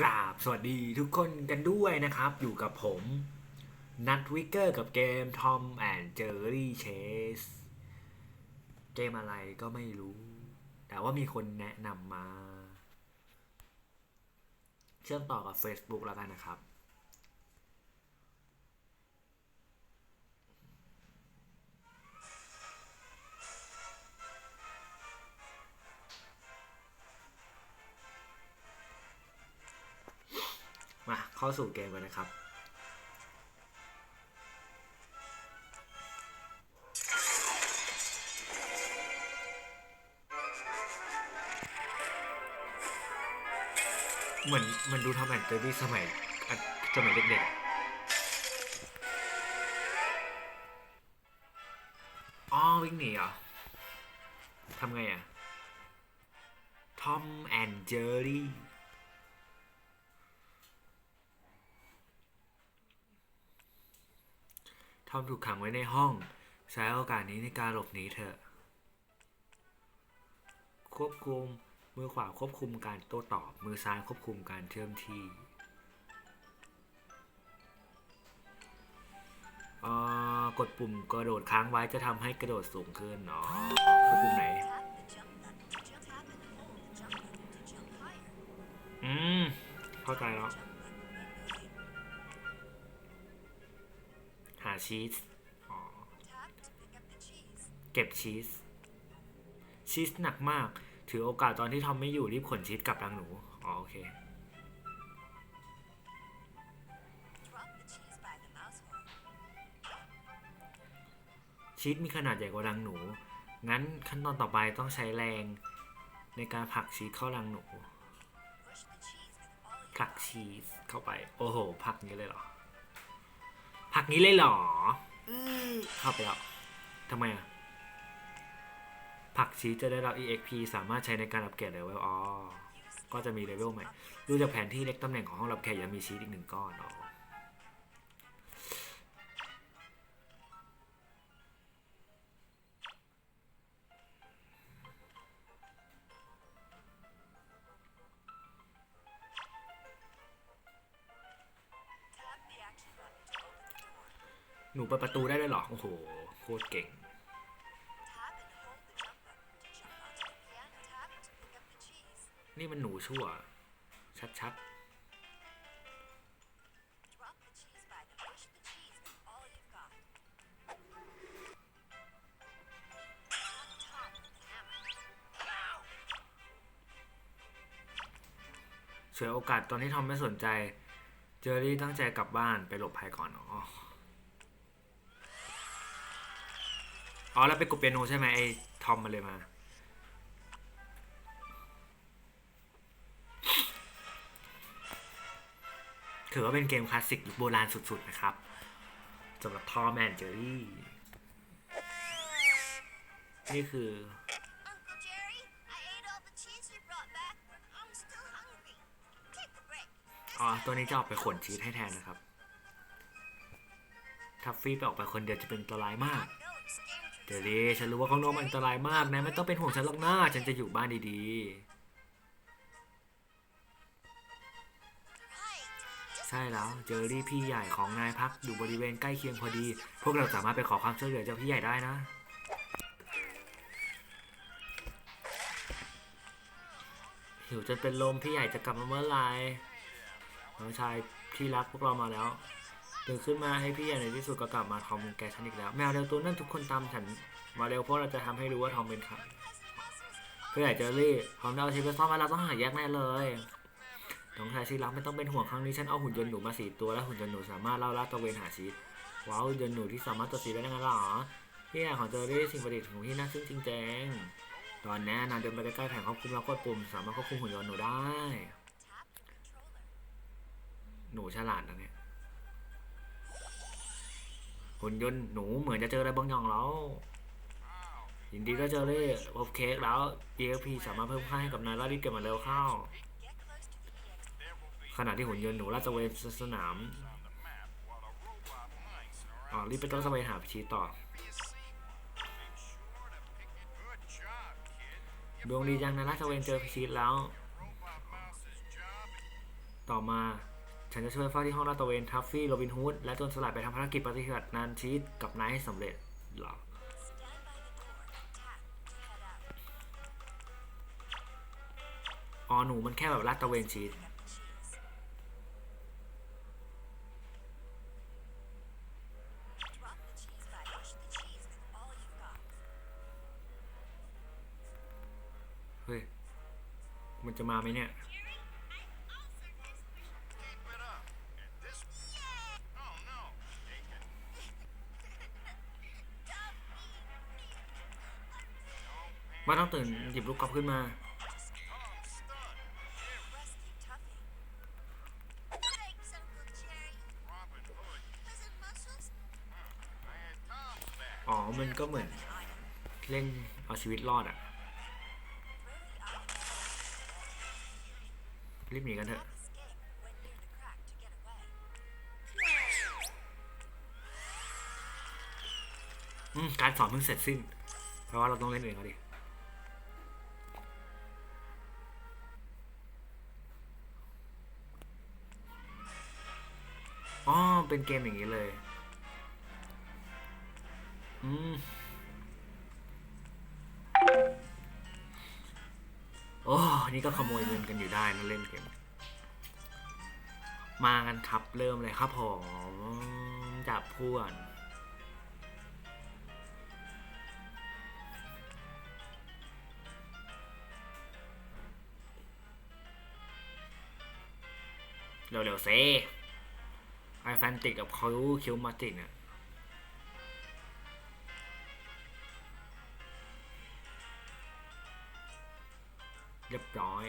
กราบสวัสดีทุกคนกันด้วยนะครับ อยู่กับผมนัทวิกเกอร์กับเกม Tom and Jerry Chase เกมอะไรก็ไม่รู้ แต่ว่ามีคนแนะนำมา เชื่อมต่อกับ Facebook แล้วกันนะครับ เข้าสู่เกมกันนะครับเหมือนมันดูทำแอนเตอร์ดี้สมัยอะสมัยเด็กๆ อ๋อ วิ่งหนีเหรอ ทำไงอะ ทอมแอนเจอรี่ ทอมถูกขังไว้ในห้อง ใช้โอกาสนี้ในการหลบหนีเถอะ ควบคุม มือขวาควบคุมการโต้ตอบ มือซ้ายควบคุมการเชื่อมที่เออกดปุ่มกระโดดค้างไว้จะทำให้กระโดดสูงขึ้นเนาะกดปุ่มไหน อืม เข้าใจแล้ว ชีสอ๋อเก็บชีส ชีสหนักมาก ถือโอกาสตอนที่ทอมไม่อยู่รีบขนชีสกลับรังหนูอ๋อโอเคชีสมีขนาดใหญ่กว่ารังหนู งั้นขั้นตอนต่อไปต้องใช้แรงในการผลักชีสเข้ารังหนูผลักชีสเข้าไป โอ้โหผลักนี้เลยเหรอ ผลักนี้เลยเหรออื้อเข้าไปแล้วทำไมอะผลักชีสจะได้รับ EXP สามารถใช้ในการอัปเกรดเลเวลอ๋อ ก็จะมีเลเวลใหม่ ดูจากแผนที่เล็กตำแหน่งของห้องรับแขกยังมีชีสอีกหนึ่งก้อนอ๋อ หนูเปิดประตูได้ด้วยเหรอ โอ้โห โคตรเก่ง นี่มันหนูชั่ว ชัดๆเฉวยโอกาสตอนที่ทอมไม่สนใจ เจอรี่ตั้งใจกลับบ้านไปหลบภัยก่อนอ๋อ อ๋อแล้วไปกดเปียโนใช่ไหมไอ้ทอมมาเลยมา ถือว่าเป็นเกมคลาสสิกยุคโบราณสุดๆนะครับสำหรับทอมแอนเจอรี่ นี่คือ Uncle Jerry, I ate all the cheese you brought back, but I'm still hungry. Take a break. อ๋อ ตัวนี้จะออกไปขนชีสให้แทนนะครับ ทัฟฟี่ไปออกไปคนเดียวจะเป็นอันตรายมาก No, it's dangerous. เจอรี่ฉันรู้ว่าข้างนอกมันอันตรายมากนะไม่ต้องเป็นห่วงฉันหรอกนะฉันจะอยู่บ้านดีๆ ใช่แล้วเจอรี่พี่ใหญ่ของนายพักอยู่บริเวณใกล้เคียงพอดี พวกเราสามารถไปขอความช่วยเหลือจากพี่ใหญ่ได้นะ หิวจนเป็นลมพี่ใหญ่จะกลับมาเมื่อไหร่น้องชายที่รักพวกเรามาแล้ว ตื่นขึ้นมาให้พี่ใหญ่ในที่สุดก็กลับมาทอมแกฉันอีกแล้ว แมวเร็วตัวนั่นทุกคนตามฉันมาเร็วเพราะเราจะทำให้รู้ว่าทอมเป็นใครเพี่ใหญ่เจอรี่ทอมเอาชีวิตไปซ่อนไว้เราต้องหาแยกแน่เลยน้องชายที่รักไม่ต้องเป็นห่วงครั้งนี้ฉันเอาหุ่นยนต์หนูมาสี่ตัวและหุ่นยนต์หนูสามารถเล่าลาตะเวนหาชีว์ว้าวหุ่นยนต์หนูที่สามารถตัวสีได้งั้นเหรอพี่ใหญ่ของเจอรี่สิ่งประดิษฐ์ของพี่น่าซึ้งจริงแจงตอนนี้นานเดินไปใกล้ๆแผงควบคุมแล้วกดปุ่มสามารถควบคุมหุ่นยนต์หนูได้ หนูฉลาดนะเนี่ย หุ่นยนต์หนูเหมือนจะเจออะไรบางอย่างแล้วยินดีก็เจอเลยพบเค้กแล้ว EXP สามารถเพิ่มค่าให้กับนายล้วรีบเก็บมาเร็วเข้า ขณะที่หุ่นยนต์หนูลาดตระเวนสนามอ๋อรีบไปต้องตระเวนหาพิชีต่อ ดวงดีจังนะลาดตระเวนเจอพิชีแล้ว ต่อมา ฉันจะช่วยเฝ้าที่ห้องลาดตระเวนทัฟฟี่โรบินฮูดและโจนสลัดไปทำภารกิจปฏิบัตินานชีตกับนายให้สำเร็จหรออ๋อหนูมันแค่แบบลาดตระเวนชีตเฮ้ย มันจะมาไหมเนี่ย บ้านต้องตื่นหยิบลูกกอล์ฟขึ้นมาอ๋อ มันก็เหมือนเล่นเอาชีวิตรอดอะรีบหนีกันเถอะ การสอนเพิ่งเสร็จสิ้น เพราะว่าเราต้องเล่นเองเขาดิ เป็นเกมอย่างนี้เลย อืม โอ้ นี่ก็ขโมยเงินกันอยู่ได้นะเล่นเกม มากันครับเริ่มเลยครับผมจับพวนเร็วๆเซไอ แฟนติกกับคิวคิวมาติกเนี่ยเรียบร้อย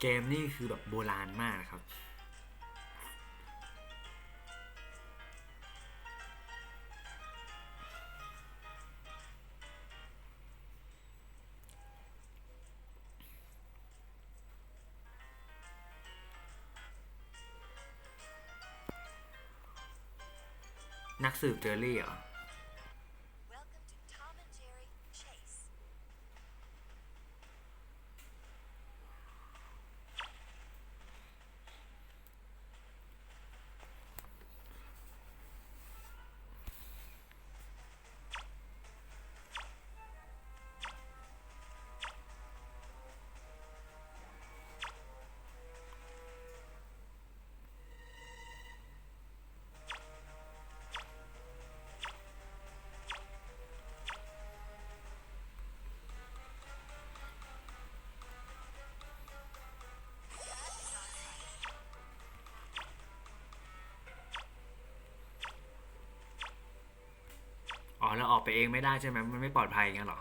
เกมนี่คือแบบโบราณมากนะครับ นักสืบเจอรี่เหรอ เราออกไปเองไม่ได้ใช่ไหมมันไม่ปลอดภัยงั้นหรอ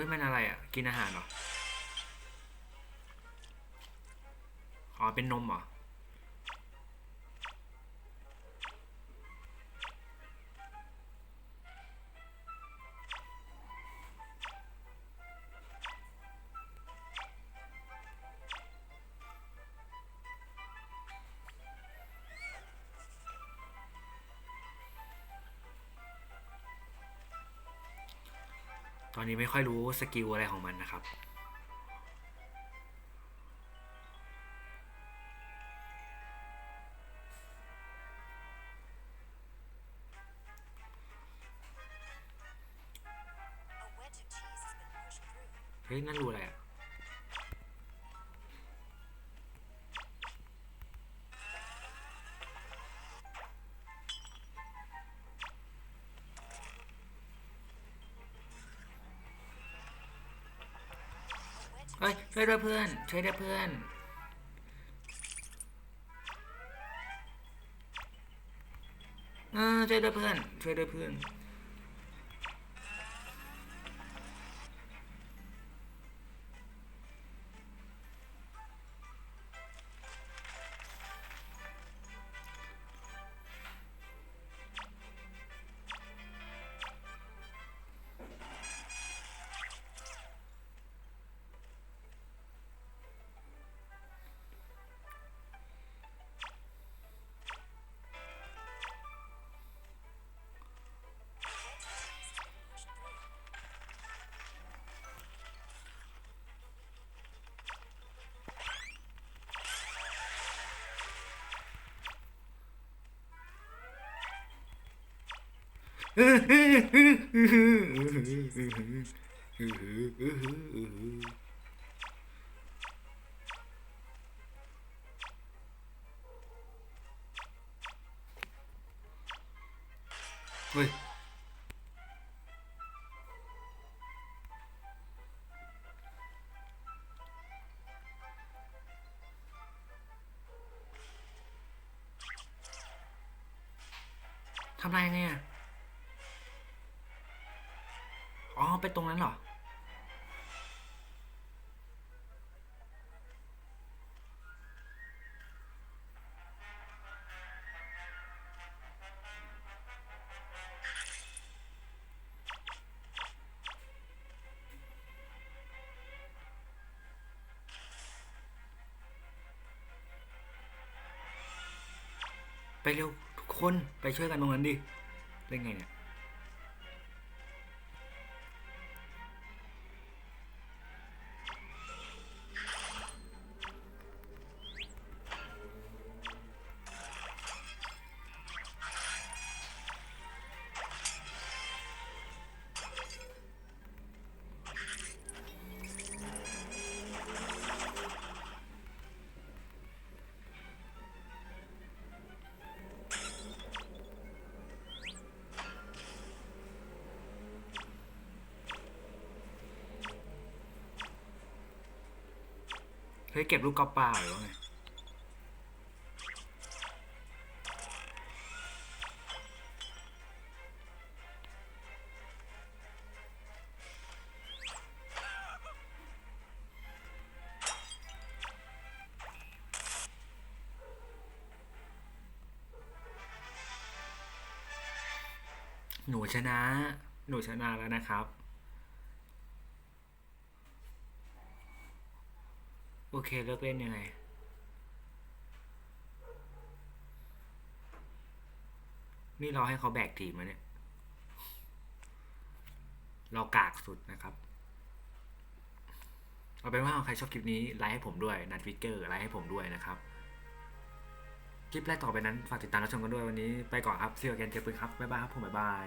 ฮ้ยมันอะไรอะ กินอาหารเหรอ อ๋อเป็นนมเหรอ อนนี้ไม่ค่อยรู้สกิลอะไรของมันนะครับ เฮ้ยนั่นรู้อะไรอะ ช่วยด้วยเพื่อน ช่วยด้วยเพื่อน เออช่วยด้วยเพื่อน ช่วยด้วยเพื่อน เฮ้ยทำไรเนี่ย อ๋อ ไปตรงนั้นเหรอ ไปเร็ว ทุกคนไปช่วยกันตรงนั้นดิ เล่นไงเนี่ย ฮ้ยเก็บลูกกอล์ฟเปล่าหรือว่าไงหนูชนะ หนูชนะแล้วนะครับ โอเคเลิกเล่นยังไง นี่เราให้เขาแบกทีมมาเนี่ย เรากากสุดนะครับ เอาเป็นว่าใครชอบคลิปนี้ ไลค์ให้ผมด้วย นัดวิกเกอร์ไลค์ให้ผมด้วยนะครับ คลิปแรกต่อไปนั้น ฝากติดตามรับชมกันด้วยวันนี้ไปก่อนครับเซียวแกนเจอปืนครับ บ๊ายบายครับผมบ๊ายบาย